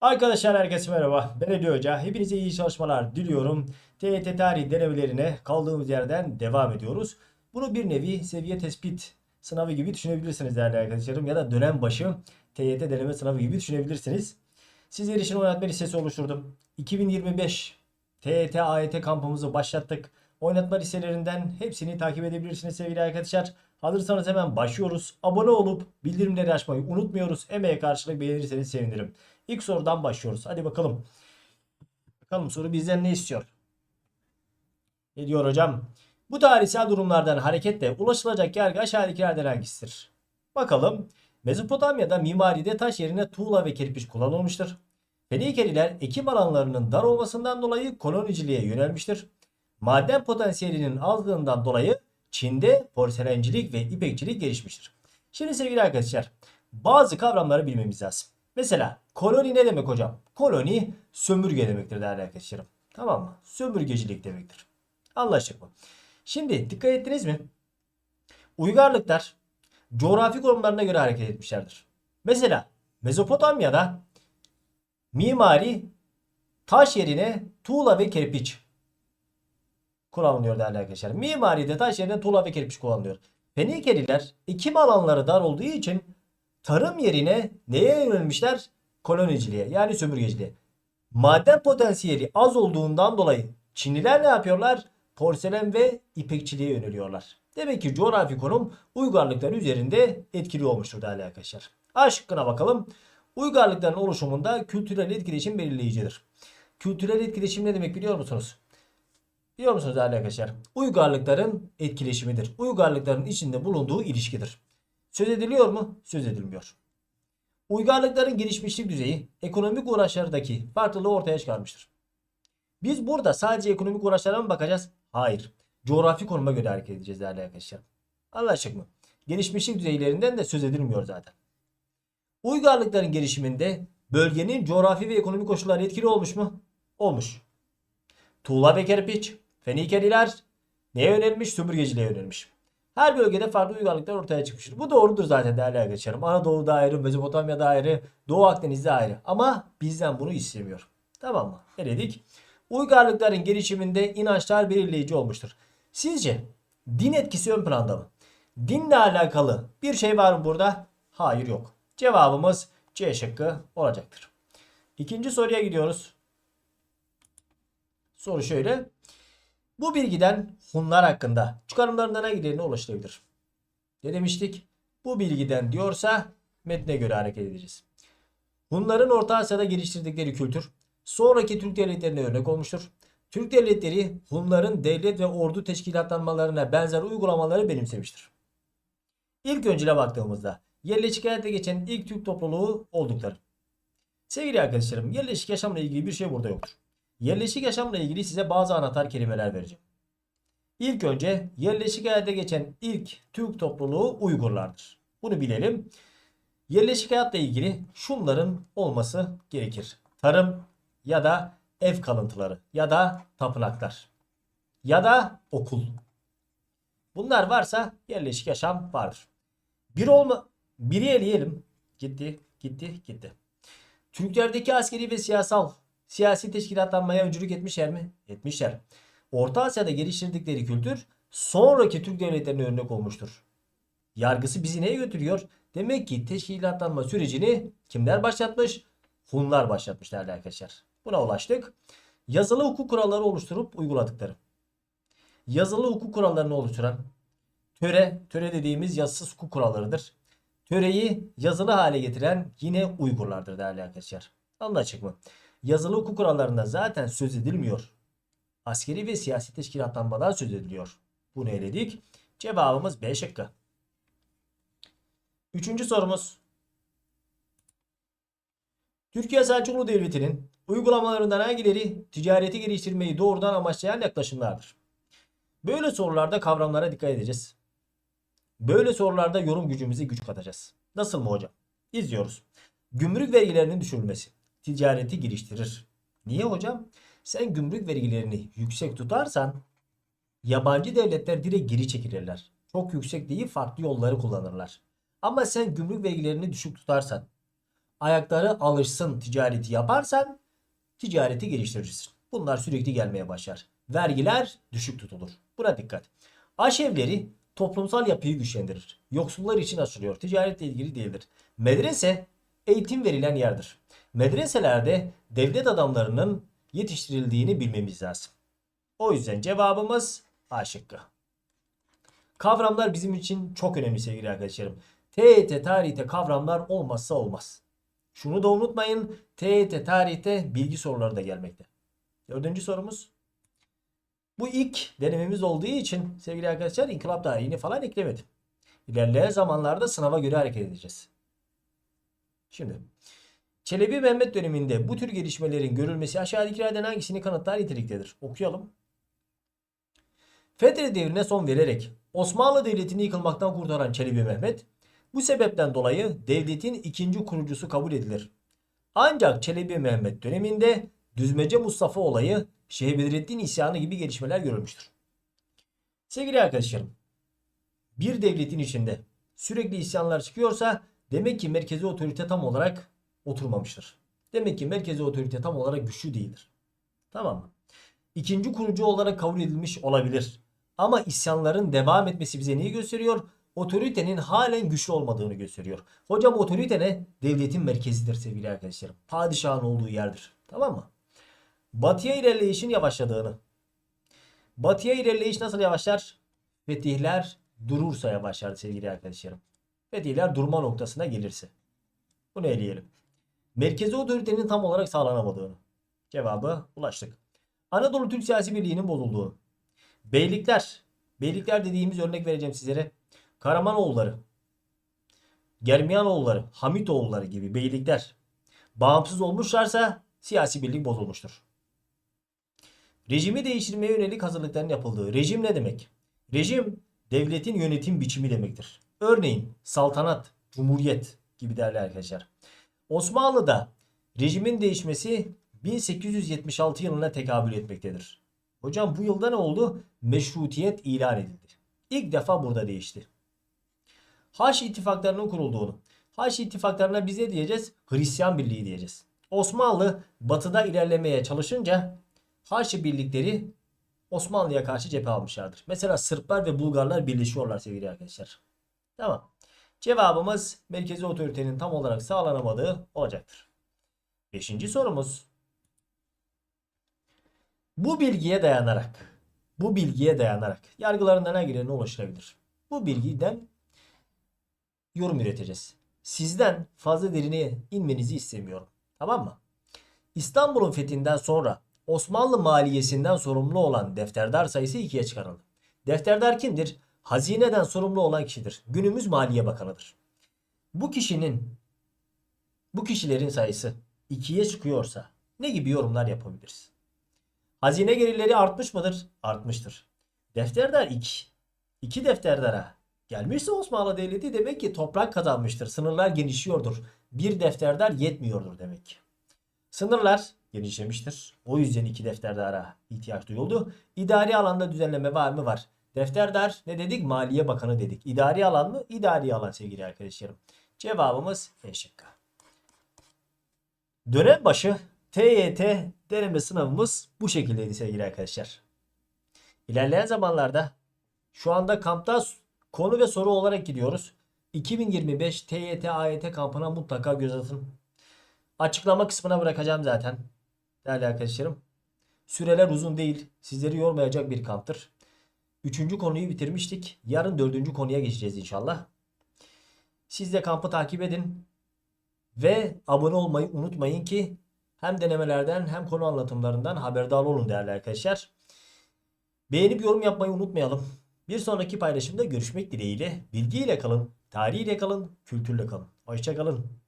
Arkadaşlar herkese merhaba. Ben Ali Hoca. Hepinize iyi çalışmalar diliyorum. TYT tarih denemelerine kaldığımız yerden devam ediyoruz. Bunu bir nevi seviye tespit sınavı gibi düşünebilirsiniz değerli arkadaşlarım. Ya da dönem başı TYT deneme sınavı gibi düşünebilirsiniz. Sizler için oynatma listesi oluşturdum. 2025 TYT AYT kampımızı başlattık. Oynatma listelerinden hepsini takip edebilirsiniz sevgili arkadaşlar. Hazırsanız hemen başlıyoruz. Abone olup bildirimleri açmayı unutmuyoruz. Emeğe karşılık beğenirseniz sevinirim. İlk sorudan başlıyoruz. Hadi bakalım. Bakalım soru bizden ne istiyor? Ne diyor hocam? Bu tarihsel durumlardan hareketle ulaşılacak yargı aşağıdakilerden hangisidir? Bakalım. Mezopotamya'da mimaride taş yerine tuğla ve kirpiç kullanılmıştır. Fenikeliler ekim alanlarının dar olmasından dolayı koloniciliğe yönelmiştir. Maden potansiyelinin azlığından dolayı Çin'de porselencilik ve ipekçilik gelişmiştir. Şimdi sevgili arkadaşlar bazı kavramları bilmemiz lazım. Mesela koloni ne demek hocam? Koloni sömürge demektir değerli arkadaşlarım. Tamam mı? Sömürgecilik demektir. Anlaştık mı? Şimdi dikkat ettiniz mi? Uygarlıklar coğrafi konumlarına göre hareket etmişlerdir. Mesela Mezopotamya'da mimari taş yerine tuğla ve kerpiç kullanılıyor değerli arkadaşlar. Mimaride taş yerine tuğla ve kerpiç kullanılıyor. Fenikeliler ekim alanları dar olduğu için tarım yerine neye yönelmişler? Koloniciliğe yani sömürgeciliğe. Maden potansiyeli az olduğundan dolayı Çinliler ne yapıyorlar? Porselen ve ipekçiliğe yöneliyorlar. Demek ki coğrafi konum uygarlıklar üzerinde etkili olmuştur değerli arkadaşlar. A şıkkına bakalım. Uygarlıkların oluşumunda kültürel etkileşim belirleyicidir. Kültürel etkileşim ne demek biliyor musunuz? Biliyor musunuz değerli arkadaşlar? Uygarlıkların etkileşimidir. Uygarlıkların içinde bulunduğu ilişkidir. Söz ediliyor mu? Söz edilmiyor. Uygarlıkların gelişmişlik düzeyi ekonomik uğraşlardaki farklılığı ortaya çıkarmıştır. Biz burada sadece ekonomik uğraşlara mı bakacağız? Hayır. Coğrafi konuma göre hareket edeceğiz değerli arkadaşlar. Anlaştık mı? Gelişmişlik düzeylerinden de söz edilmiyor zaten. Uygarlıkların gelişiminde bölgenin coğrafi ve ekonomik koşulları etkili olmuş mu? Olmuş. Tuğla ve kerpiç, Fenikeliler neye yönelmiş? Sömürgeciliğe yönelmiş. Her bölgede farklı uygarlıklar ortaya çıkmıştır. Bu doğrudur zaten değerli arkadaşlarım. Anadolu'da ayrı, Mezopotamya'da ayrı, Doğu Akdeniz'de ayrı. Ama bizden bunu istemiyor. Tamam mı? Ne dedik? Uygarlıkların gelişiminde inançlar belirleyici olmuştur. Sizce din etkisi ön planda mı? Dinle alakalı bir şey var mı burada? Hayır yok. Cevabımız C şıkkı olacaktır. İkinci soruya gidiyoruz. Soru şöyle. Bu bilgiden Hunlar hakkında çıkarımlarından hangilerine ulaşılabilir? Ne demiştik? Bu bilgiden diyorsa metne göre hareket edeceğiz. Hunların Orta Asya'da geliştirdikleri kültür sonraki Türk devletlerine örnek olmuştur. Türk devletleri Hunların devlet ve ordu teşkilatlanmalarına benzer uygulamaları benimsemiştir. İlk öncüle baktığımızda yerleşik hayata geçen ilk Türk topluluğu oldukları. Sevgili arkadaşlarım yerleşik yaşamla ilgili bir şey burada yoktur. Yerleşik yaşamla ilgili size bazı anahtar kelimeler vereceğim. İlk önce yerleşik hayata geçen ilk Türk topluluğu Uygurlardır. Bunu bilelim. Yerleşik hayatla ilgili şunların olması gerekir. Tarım ya da ev kalıntıları ya da tapınaklar ya da okul. Bunlar varsa yerleşik yaşam vardır. Bir olma biri eleyelim. Gitti, gitti, gitti. Türklerdeki askeri ve siyasal siyasi teşkilatlanmaya öncülük etmişler mi? Etmişler. Orta Asya'da geliştirdikleri kültür sonraki Türk devletlerine örnek olmuştur. Yargısı bizi neye götürüyor? Demek ki teşkilatlanma sürecini kimler başlatmış? Hunlar başlatmış değerli arkadaşlar. Buna ulaştık. Yazılı hukuk kuralları oluşturup uyguladıkları. Yazılı hukuk kurallarını oluşturan töre, töre dediğimiz yazısız hukuk kurallarıdır. Töreyi yazılı hale getiren yine Uygurlardır değerli arkadaşlar. Anlaşık mı? Yazılı hukuk kurallarında zaten söz edilmiyor. Askeri ve siyasi teşkilatlanmadan söz ediliyor. Bunu eledik. Cevabımız B şıkkı. Üçüncü sorumuz. Türkiye Selçuklu Devleti'nin uygulamalarından hangileri ticareti geliştirmeyi doğrudan amaçlayan yaklaşımlardır? Böyle sorularda kavramlara dikkat edeceğiz. Böyle sorularda yorum gücümüze güç katacağız. Nasıl mı hocam? İzliyoruz. Gümrük vergilerinin düşürülmesi ticareti geliştirir. Niye hocam? Sen gümrük vergilerini yüksek tutarsan yabancı devletler direkt geri çekilirler. Çok yüksek değil farklı yolları kullanırlar. Ama sen gümrük vergilerini düşük tutarsan ayakları alışsın ticareti yaparsan ticareti geliştirirsin. Bunlar sürekli gelmeye başlar. Vergiler düşük tutulur. Buna dikkat. Aşevleri toplumsal yapıyı güçlendirir. Yoksullar için açılıyor. Ticaretle ilgili değildir. Medrese eğitim verilen yerdir. Medreselerde devlet adamlarının yetiştirildiğini bilmemiz lazım. O yüzden cevabımız A şıkkı. Kavramlar bizim için çok önemli sevgili arkadaşlarım. TYT tarihte kavramlar olmazsa olmaz. Şunu da unutmayın. TYT tarihte bilgi soruları da gelmekte. Dördüncü sorumuz. Bu ilk denememiz olduğu için sevgili arkadaşlar inkılap tarihini falan eklemedim. İlerleyen zamanlarda sınava göre hareket edeceğiz. Şimdi Çelebi Mehmet döneminde bu tür gelişmelerin görülmesi aşağıdakilerden hangisini kanıtlar niteliktedir? Okuyalım. Fetret devrine son vererek Osmanlı Devleti'ni yıkılmaktan kurtaran Çelebi Mehmet bu sebepten dolayı devletin ikinci kurucusu kabul edilir. Ancak Çelebi Mehmet döneminde Düzmece Mustafa olayı Şeyh isyanı gibi gelişmeler görülmüştür. Sevgili arkadaşlarım, bir devletin içinde sürekli isyanlar çıkıyorsa demek ki merkezi otorite tam olarak oturmamıştır. Demek ki merkezi otorite tam olarak güçlü değildir. Tamam mı? İkinci kurucu olarak kabul edilmiş olabilir. Ama isyanların devam etmesi bize neyi gösteriyor? Otoritenin halen güçlü olmadığını gösteriyor. Hocam otorite ne? Devletin merkezidir sevgili arkadaşlarım. Padişahın olduğu yerdir. Tamam mı? Batıya ilerleyişin yavaşladığını. Batıya ilerleyiş nasıl yavaşlar? Fetihler durursa yavaşlar sevgili arkadaşlarım. Fetihler durma noktasına gelirse. Bunu eleyelim. Merkezi otoritenin tam olarak sağlanamadığını. Cevabı ulaştık. Anadolu Türk siyasi birliğinin bozulduğu. Beylikler. Beylikler dediğimiz örnek vereceğim sizlere. Karamanoğulları, Germiyanoğulları, Hamitoğulları gibi beylikler bağımsız olmuşlarsa siyasi birlik bozulmuştur. Rejimi değiştirmeye yönelik hazırlıkların yapıldığı. Rejim ne demek? Rejim devletin yönetim biçimi demektir. Örneğin saltanat, cumhuriyet gibi değerli arkadaşlar. Osmanlı'da rejimin değişmesi 1876 yılına tekabül etmektedir. Hocam bu yılda ne oldu? Meşrutiyet ilan edildi. İlk defa burada değişti. Haç ittifaklarının kurulduğunu. Haç ittifaklarına biz ne diyeceğiz? Hristiyan Birliği diyeceğiz. Osmanlı batıda ilerlemeye çalışınca Haçlı birlikleri Osmanlı'ya karşı cephe almışlardır. Mesela Sırplar ve Bulgarlar birleşiyorlar sevgili arkadaşlar. Tamam. Cevabımız merkezi otoritenin tam olarak sağlanamadığı olacaktır. Beşinci sorumuz. Bu bilgiye dayanarak, bu bilgiye dayanarak yargılarından her gireni oluşturabilir. Bu bilgiden yorum üreteceğiz. Sizden fazla derine inmenizi istemiyorum. Tamam mı? İstanbul'un fethinden sonra Osmanlı maliyesinden sorumlu olan defterdar sayısı ikiye çıkarıldı. Defterdar kimdir? Hazineden sorumlu olan kişidir. Günümüz Maliye Bakanı'dır. Bu kişinin bu kişilerin sayısı ikiye çıkıyorsa ne gibi yorumlar yapabiliriz? Hazine gelirleri artmış mıdır? Artmıştır. Defterdar 2. 2 defterdara gelmişse Osmanlı Devleti demek ki toprak kazanmıştır. Sınırlar genişliyordur. Bir defterdar yetmiyordur demek ki. Sınırlar genişlemiştir. O yüzden iki defterdara ihtiyaç duyuldu. İdari alanda düzenleme var mı? Var. Defterdar ne dedik? Maliye Bakanı dedik. İdari alan mı? İdari alan sevgili arkadaşlarım. Cevabımız E şıkkı. Dönem başı TYT deneme sınavımız bu şekildeydi sevgili arkadaşlar. İlerleyen zamanlarda şu anda kampta konu ve soru olarak gidiyoruz. 2025 TYT AYT kampına mutlaka göz atın. Açıklama kısmına bırakacağım zaten. Değerli arkadaşlarım. Süreler uzun değil. Sizleri yormayacak bir kamptır. Üçüncü konuyu bitirmiştik. Yarın dördüncü konuya geçeceğiz inşallah. Siz de kampı takip edin. Ve abone olmayı unutmayın ki hem denemelerden hem konu anlatımlarından haberdar olun değerli arkadaşlar. Beğenip yorum yapmayı unutmayalım. Bir sonraki paylaşımda görüşmek dileğiyle bilgiyle kalın, tarihiyle kalın, kültürle kalın. Hoşçakalın.